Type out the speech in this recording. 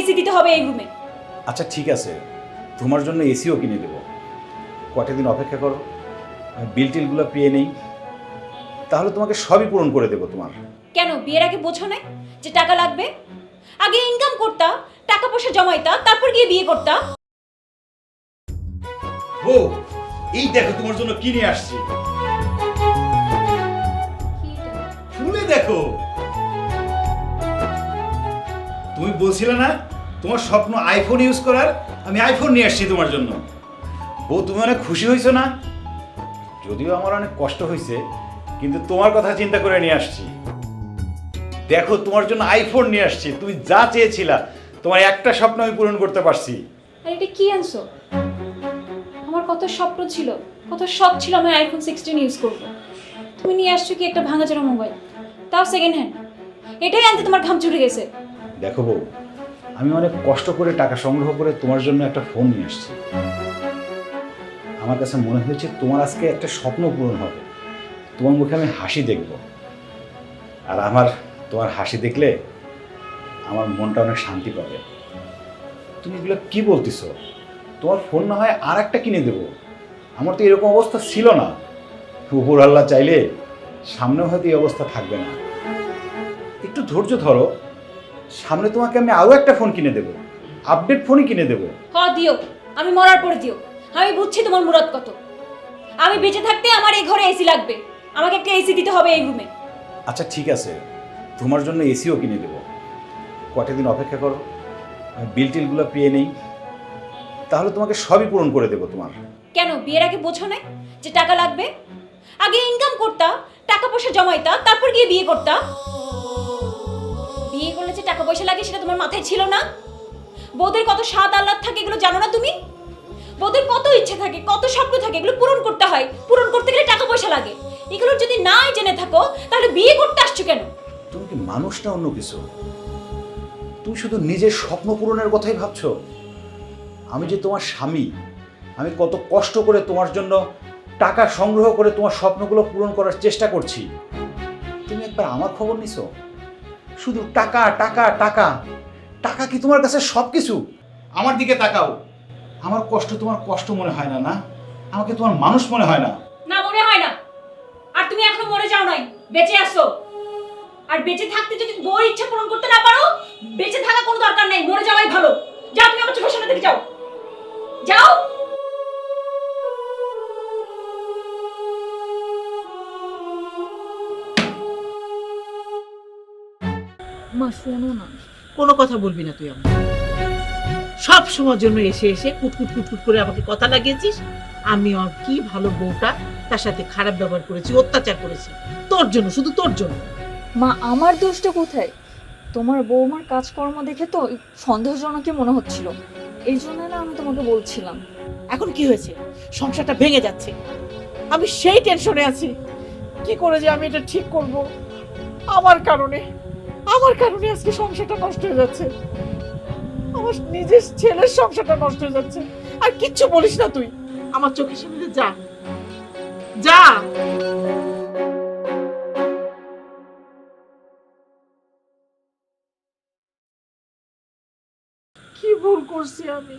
AC দিতে হবে এই রুমে। আচ্ছা ঠিক আছে। তোমার জন্য এসিও কিনে দেবো। কটা দিন অপেক্ষা করো। আমি বিল টিলগুলো পেয়ে নেই। তাহলে তোমাকে সবই পূরণ করে দেবো তোমার। কেন বিয়ের আগে বোঝো না যে টাকা লাগবে? আগে ইনকাম করতা টাকা পয়সা জমাইতা তারপর গিয়ে বিয়ে করতা। ও এই দেখো তোমার জন্য কিনে আসছি। খুলে দেখো। তুমি বলছিলে না, তোমার স্বপ্ন আইফোন ইউজ করার, আমি আইফোন নিয়ে আসছি তোমার জন্য। বউ তুমি অনেক খুশি হয়েছো না? যদিও আমার অনেক কষ্ট হয়েছে, কিন্তু তোমার কথা চিন্তা করে নিয়ে আসছি। দেখো, তোমার জন্য আইফোন নিয়ে আসছি, তুমি যা চেয়েছিলা, তোমার একটা স্বপ্ন আমি পূরণ করতে পারছি। আর এটা কি আনছো? আমার কত স্বপ্ন ছিল, কত শখ ছিল আমি আইফোন সিক্সটিন ইউজ করব। তুমি নিয়ে আসছো কি একটা ভাঙাচোরা মোবাইল? তাও সেকেন্ড হ্যান্ড এটাই আনতে তোমার ঘাম চুরে গেছে। দেখো বউ, আমি অনেক কষ্ট করে টাকা সংগ্রহ করে তোমার জন্য একটা ফোন নিয়ে আসছি আমার কাছে মনে হয়েছে তোমার আজকে একটা স্বপ্ন পূরণ হবে। তোমার মুখে আমি হাসি দেখব। আর আমার তোমার হাসি দেখলে আমার মনটা অনেক শান্তি পাবে। তুমি এগুলো কি বলতেছো? তোমার ফোন না হয় আর একটা কিনে দেবো। আমার তো এরকম অবস্থা ছিল না। উপর আল্লাহ চাইলে সামনেও হয়তো এই অবস্থা থাকবে না। একটু ধৈর্য ধরো। সামনে তোমাকে আমি আরও একটা ফোন কিনে দেবো। আপডেট ফোনই কিনে দেবো। হ দিও। আমি মরার পর দিও। আমি বুঝছি তোমার মুরাদ কত। আমি বেঁচে থাকতে আমার এই ঘরে এসি লাগবে। আমাকে একটা এসি দিতে হবে এই রুমে আচ্ছা ঠিক আছে। তোমার জন্য এসিও কিনে দেবো। কটা দিন অপেক্ষা করো। আমি বিল টিলগুলো পেয়ে নেই। তাহলে তোমাকে সবই পূরণ করে দেবো তোমার। কেন? বিয়ের আগে বোঝো না যে টাকা লাগবে? আগে ইনকাম করতা টাকা পয়সা জমাইতা তারপর গিয়ে বিয়ে করতা। বিয়ে করলে যে টাকা পয়সা লাগে সেটা তোমার মাথায় ছিল না? বউদের কত স্বাদ আহ্লাদ থাকে এগুলো জানো না তুমি? বউদের কত ইচ্ছে থাকে, কত স্বপ্ন থাকে এগুলো পূরণ করতে হয়। পূরণ করতে গেলে টাকা পয়সা লাগে। এগুলো যদি নাই জেনে থাকো, তাহলে বিয়ে করতে আসছো কেন? তুমি কি মানুষ না অন্য কিছু? তুমি শুধু নিজের স্বপ্ন পূরণের কথাই ভাবছ? আমি যে তোমার স্বামী, আমি কত কষ্ট করে তোমার জন্য টাকা সংগ্রহ করে তোমার স্বপ্নগুলো পূরণ করার চেষ্টা করছি। তুমি একবার আমার খবর নিছো? শুধু টাকা টাকা টাকা। টাকা কি তোমার কাছে সব কিছু আমার দিকে তাকাও। আমার কষ্ট তোমার কষ্ট মনে হয় না না? আমাকে তোমার মানুষ মনে হয় না? না, মনে হয় না। আর তুমি এখনও মরে যাও নাই, বেঁচে আসো আর বেঁচে থাকতে যদি বউর ইচ্ছা পূরণ করতে না পারো, বেঁচে থাকা কোনো দরকার নাই, মরে যাওয়াই ভালো। যাও, তুমি আমার চোখের সামনে থেকে যাও। যাও। মা শোনো না। কোনো কথা বলবি না তুই আমার সব সময়ের জন্য এসে এসে কুটকুট কুটকুট করে আমাকে কথা লাগিয়েছিস। আমি আর কি ভালো বউটা তার সাথে খারাপ ব্যবহার করেছি অত্যাচার করেছি। তোর জন্য শুধু তোর জন্য। মা আমার দোষটা কোথায়? তোমার বৌমার কাজকর্ম দেখে তো সন্দেহজনকই মনে হচ্ছিল। এই জন্য না আমি তোমাকে বলছিলাম। এখন কি হয়েছে? সংসারটা ভেঙে যাচ্ছে। আমি সেই টেনশনে আছি। কি করে যে আমি এটা ঠিক করব? আমার কারণে। আমার কারণে আজকে সংসারটা নষ্ট হয়ে যাচ্ছে। আমার নিজের ছেলের সংসারটা নষ্ট হয়ে যাচ্ছে। আর কিচ্ছু বলিস না তুই। আমার চোখের সামনে যা। যা। কি ভুল করছি আমি?